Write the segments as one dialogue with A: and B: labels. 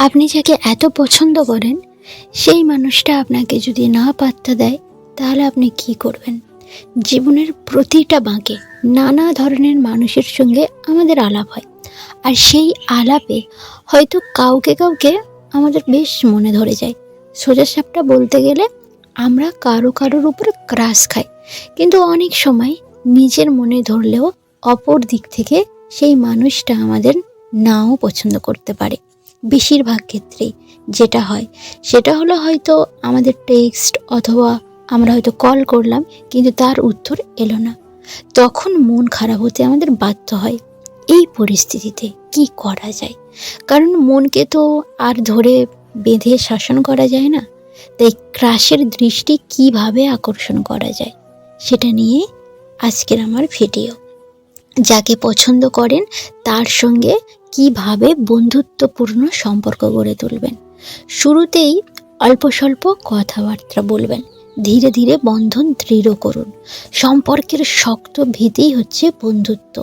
A: আপনি যাকে এত পছন্দ করেন, সেই মানুষটা আপনাকে যদি না পাত্তা দেয়, তাহলে আপনি কি করবেন? জীবনের প্রতিটা বাঁকে নানা ধরনের মানুষের সঙ্গে আমাদের আলাপ হয়। আর সেই আলাপে হয়তো কাউকে কাউকে আমাদের বেশ মনে ধরে যায়। সোজা সাপটা বলতে গেলে আমরা কারও কারোর উপরে ক্রাশ খাই। কিন্তু অনেক সময় নিজের মনে ধরলেও অপর দিক থেকে সেই মানুষটা আমাদের নাও পছন্দ করতে পারে। বেশিরভাগ ক্ষেত্রেই যেটা হয়। সেটা হলো হয়তো আমাদের টেক্সট অথবা আমরা হয়তো কল করলাম, কিন্তু তার উত্তর এলো না। তখন মন খারাপ হতে আমাদের বাধ্য হয় এই পরিস্থিতিতে কি করা যায়। কারণ মনকে তো আর ধরে বেঁধে শাসন করা যায় না। তাই ক্রাশের দৃষ্টি কীভাবে আকর্ষণ করা যায়, সেটা নিয়ে আজকের আমার ভিডিও যাকে পছন্দ করেন তার সঙ্গে কীভাবে বন্ধুত্বপূর্ণ সম্পর্ক গড়ে তুলবেন? শুরুতেই অল্প স্বল্প কথাবার্তা বলবেন। ধীরে ধীরে বন্ধন দৃঢ় করুন। সম্পর্কের শক্ত ভিতেই হচ্ছে বন্ধুত্ব।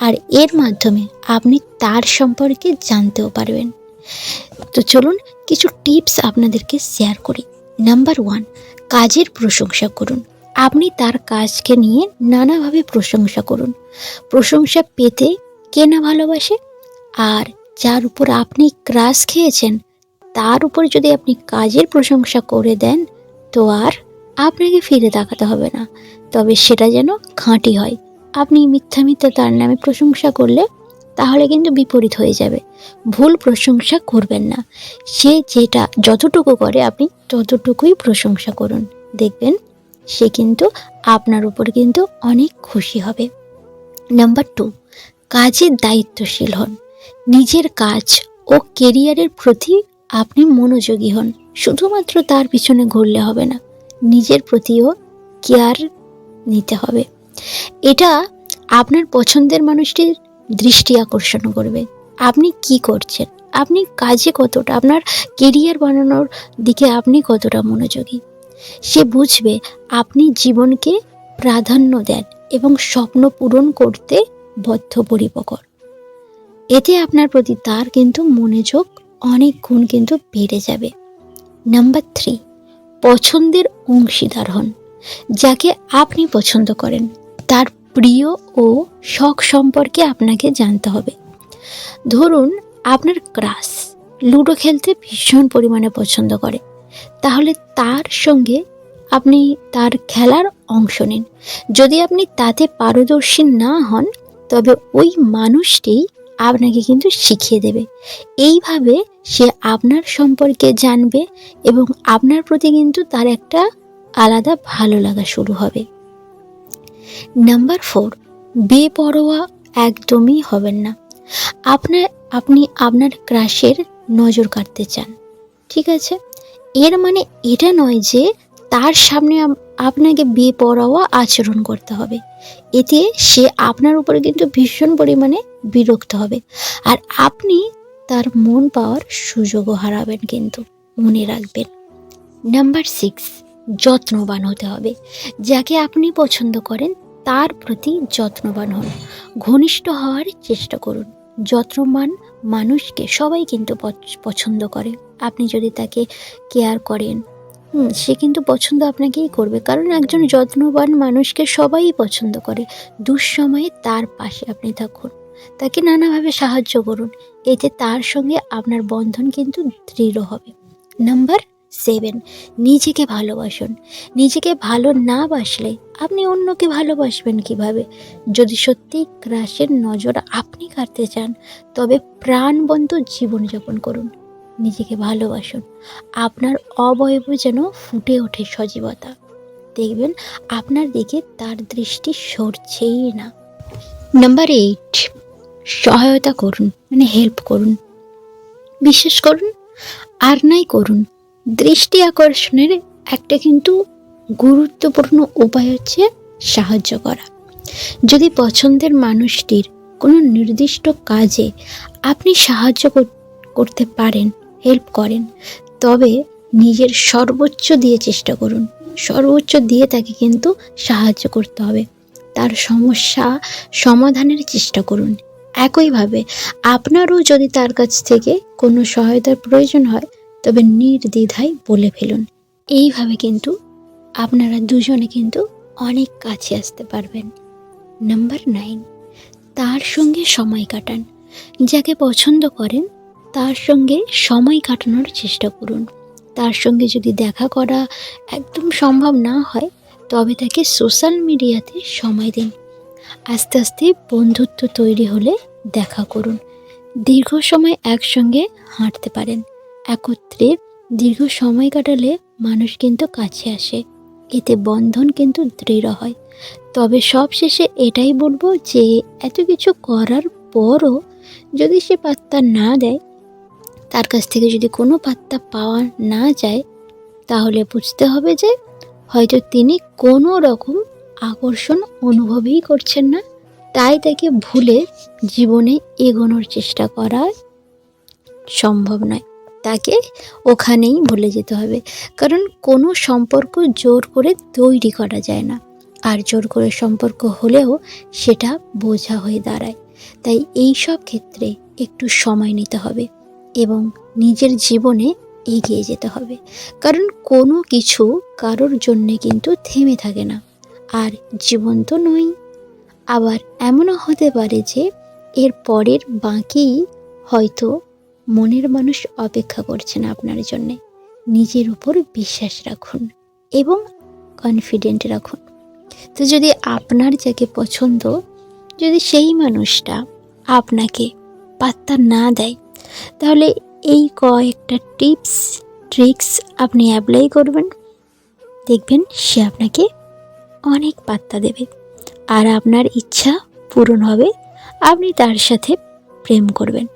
A: আর এর মাধ্যমে আপনি তার সম্পর্কে জানতেও পারবেন। তো চলুন কিছু টিপস আপনাদেরকে শেয়ার করি। নাম্বার ওয়ান, কাজের প্রশংসা করুন। আপনি তার কাজকে নিয়ে নানাভাবে প্রশংসা করুন। প্রশংসা পেতে কে না ভালোবাসে? আর যার উপর আপনি ক্রাশ খেয়েছেন, তার উপর যদি আপনি কাজের প্রশংসা করে দেন, তো আর আপনাকে ফিরে তাকাতে হবে না। তবে সেটা যেন খাঁটি হয়। আপনি মিথ্যা মিথ্যা তার নামে প্রশংসা করলে তাহলে কিন্তু বিপরীত হয়ে যাবে। ভুল প্রশংসা করবেন না। সে যেটা যতটুকু করে আপনি ততটুকুই প্রশংসা করুন। দেখবেন সে কিন্তু আপনার উপর কিন্তু অনেক খুশি হবে। নাম্বার টু, কাজে দায়িত্বশীল হন। নিজের কাজ ও কেরিয়ারের প্রতি আপনি মনোযোগী হন। শুধুমাত্র তার পিছনে ঘুরলে হবে না, নিজের প্রতিও কেয়ার নিতে হবে। এটা আপনার পছন্দের মানুষটির দৃষ্টি আকর্ষণ করবে। আপনি কি করছেন? আপনি কাজে কতটা? আপনার কেরিয়ার বানানোর দিকে আপনি কতটা মনোযোগী? সে বুঝবে আপনি জীবনকে প্রাধান্য দেন এবং স্বপ্ন পূরণ করতে বদ্ধপরিবকর এতে আপনার প্রতি তার কিন্তু মনোযোগ অনেক গুণ কিন্তু বেড়ে যাবে। নাম্বার থ্রি পছন্দের অংশীদার হন, যাকে আপনি পছন্দ করেন। তার প্রিয় ও শখ সম্পর্কে আপনাকে জানতে হবে। ধরুন, আপনার ক্রাশ, লুডো খেলতে ভীষণ পরিমাণে পছন্দ করে। তাহলে তার সঙ্গে আপনি তার খেলার অংশ নিন। যদি আপনি তাতে পারদর্শী না হন, তবে ওই মানুষটি আপনাকে কিন্তু শিখিয়ে দেবে। এইভাবে সে আপনার সম্পর্কে জানবে এবং আপনার প্রতি কিন্তু তার একটা আলাদা ভালো লাগা শুরু হবে। নাম্বার ফোর, বেপরোয়া একদমই হবেন না। আপনার, আপনি আপনার ক্রাশের নজর কাটতে চান, ঠিক আছে? এর মানে এটা নয় যে তার সামনে আপনাকে বেপরোয়া আচরণ করতে হবে। এতে সে আপনার উপরে কিন্তু ভীষণ পরিমাণে বিরক্ত হবে। আর আপনি তার মন পাওয়ার সুযোগও হারাবেন কিন্তু মনে রাখবেন। নাম্বার সিক্স যত্নবান হতে হবে। যাকে আপনি পছন্দ করেন তার প্রতি যত্নবান হন। ঘনিষ্ঠ হওয়ার চেষ্টা করুন। যত্নবান মানুষকে সবাই কিন্তু পছ- পছন্দ করে। আপনি যদি তাকে কেয়ার করেন হুম, সে কিন্তু পছন্দ আপনাকেই করবে। কারণ একজন যত্নবান মানুষকে সবাই পছন্দ করে। দুঃসময়ে তার পাশে আপনি থাকুন। তাকে নানাভাবে সাহায্য করুন। এতে তার সঙ্গে আপনার বন্ধন কিন্তু দৃঢ় হবে। নাম্বার সেভেন, নিজেকে ভালোবাসুন। নিজেকে ভালো না বাসলে আপনি অন্যকে ভালোবাসবেন কীভাবে? যদি সত্যি ক্রাশের নজর আপনি কাটতে চান, তবে প্রাণবন্ত জীবনযাপন করুন। নিজেকে ভালোবাসুন। আপনার অবয়ব যেন ফুটে ওঠে সজীবতা। দেখবেন আপনার দিকে তার দৃষ্টি সরছেই না। নাম্বার এইট সহায়তা করুন মানে হেল্প করুন। বিশ্বাস করুন, আর নাই করুন। দৃষ্টি আকর্ষণের একটা কিন্তু গুরুত্বপূর্ণ উপায় হচ্ছে সাহায্য করা। যদি পছন্দের মানুষটির কোনো নির্দিষ্ট কাজে আপনি সাহায্য করতে পারেন হেল্প করেন, তবে নিজের সর্বোচ্চ দিয়ে চেষ্টা করুন। সর্বোচ্চ দিয়ে তাকে কিন্তু সাহায্য করতে হবে। তার সমস্যা সমাধানের চেষ্টা করুন। একইভাবে আপনারও যদি তার কাছ থেকে কোনো সহায়তার প্রয়োজন হয়, তবে নির্দ্বিধায় বলে ফেলুন। এইভাবে কিন্তু আপনারা দুজনে কিন্তু অনেক কাছে আসতে পারবেন। নাম্বার নাইন, তার সঙ্গে সময় কাটান। যাকে পছন্দ করেন, তার সঙ্গে সময় কাটানোর চেষ্টা করুন। তার সঙ্গে যদি দেখা করা একদম সম্ভব না হয়, তবে তাকে সোশ্যাল মিডিয়াতে সময় দিন। আস্তে আস্তে বন্ধুত্ব তৈরি হলে দেখা করুন। দীর্ঘ সময় একসঙ্গে হাঁটতে পারেন। একত্রে দীর্ঘ সময় কাটালে মানুষ কিন্তু কাছে আসে। এতে বন্ধন কিন্তু দৃঢ় হয়। তবে সবশেষে এটাই বলব যে, এত কিছু করার পরও যদি সে পাত্তা না দেয়, তার কাছ থেকে যদি কোনো পাত্তা পাওয়া না যায়, তাহলে বুঝতে হবে যে হয়তো তিনি কোনো রকম আকর্ষণ অনুভবই করছেন না, তাই তাকে ভুলে জীবনে এগোনোর চেষ্টা করা সম্ভব নয়। তাকে ওখানেই ভুলে যেতে হবে, কারণ কোনো সম্পর্ক জোর করে তৈরি করা যায় না। আর জোর করে সম্পর্ক হলেও সেটা বোঝা হয়ে দাঁড়ায়। তাই এই সব ক্ষেত্রে একটু সময় নিতে হবে এবং নিজের জীবনে এগিয়ে যেতে হবে, কারণ কোনো কিছু কারোর জন্যে কিন্তু থেমে থাকে না। আর জীবন তো নয়। আবার এমনও হতে পারে যে এর পরের বাকি হয়তো মনের মানুষ অপেক্ষা করছে না আপনার জন্যে। নিজের উপর বিশ্বাস রাখুন এবং কনফিডেন্ট রাখুন। তো যদি আপনার যাকে পছন্দ, যদি সেই মানুষটা আপনাকে পাত্তা না দেয়, তাহলে এই কয়েকটা টিপস, ট্রিক্স আপনি অ্যাপ্লাই করবেন। দেখবেন সে আপনাকে অনেক পাত্তা দেবে। আর আপনার ইচ্ছা পূরণ হবে। আপনি তার সাথে প্রেম করবেন।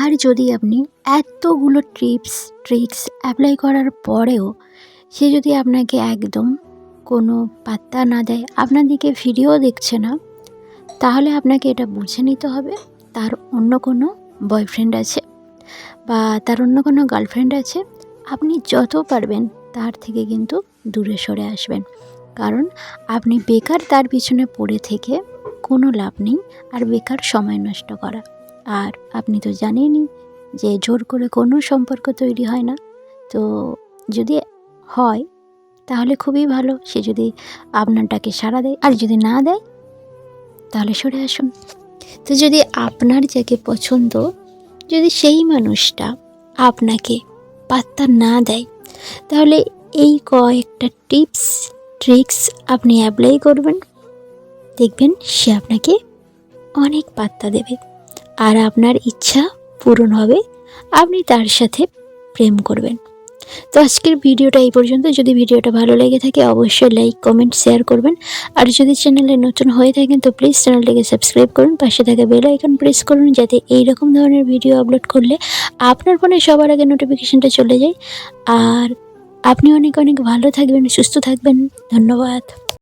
A: আর যদি আপনি এতগুলো টিপস ট্রিক্স অ্যাপ্লাই করার পরেও সে যদি আপনাকে একদম কোনো পাত্তা না দেয়, আপনার দিকে ভিডিও দেখছে না, তাহলে আপনাকে এটা বুঝে নিতে হবে। তার অন্য কোনো বয়ফ্রেন্ড আছে বা তার অন্য কোনো গার্লফ্রেন্ড আছে। আপনি যত পারবেন তার থেকে কিন্তু দূরে সরে আসবেন। কারণ আপনি বেকার তার পিছনে পড়ে থেকে কোনো লাভ নেই আর বেকার সময় নষ্ট করা। আর আপনি তো জানেনই যে জোর করে কোনো সম্পর্ক তৈরি হয় না। তো যদি হয়, তাহলে খুবই ভালো। সে যদি আপনারটাকে সাড়া দেয় আর যদি না দেয়, তাহলে সরে আসুন। তো যদি আপনার যাকে পছন্দ, যদি সেই মানুষটা আপনাকে পাত্তা না দেয়, তাহলে এই কয়েকটা টিপস ট্রিক্স আপনি অ্যাপ্লাই করবেন। দেখবেন সে আপনাকে অনেক পাত্তা দেবে। আর আপনার ইচ্ছা পূরণ হবে। আপনি তার সাথে প্রেম করবেন। তো আজকের ভিডিওটা এই পর্যন্ত। যদি ভিডিওটা ভালো লেগে থাকে, অবশ্যই লাইক কমেন্ট শেয়ার করবেন। আর যদি চ্যানেলে নতুন হয়ে থাকেন, তো প্লিজ চ্যানেলটিকে সাবস্ক্রাইব করুন। পাশে থাকা বেল আইকন প্রেস করুন, যাতে এই রকম ধরনের ভিডিও আপলোড করলে আপনার ফোনে সবার আগে নোটিফিকেশানটা চলে যায়। আর আপনি অনেক অনেক ভালো থাকবেন সুস্থ থাকবেন। ধন্যবাদ।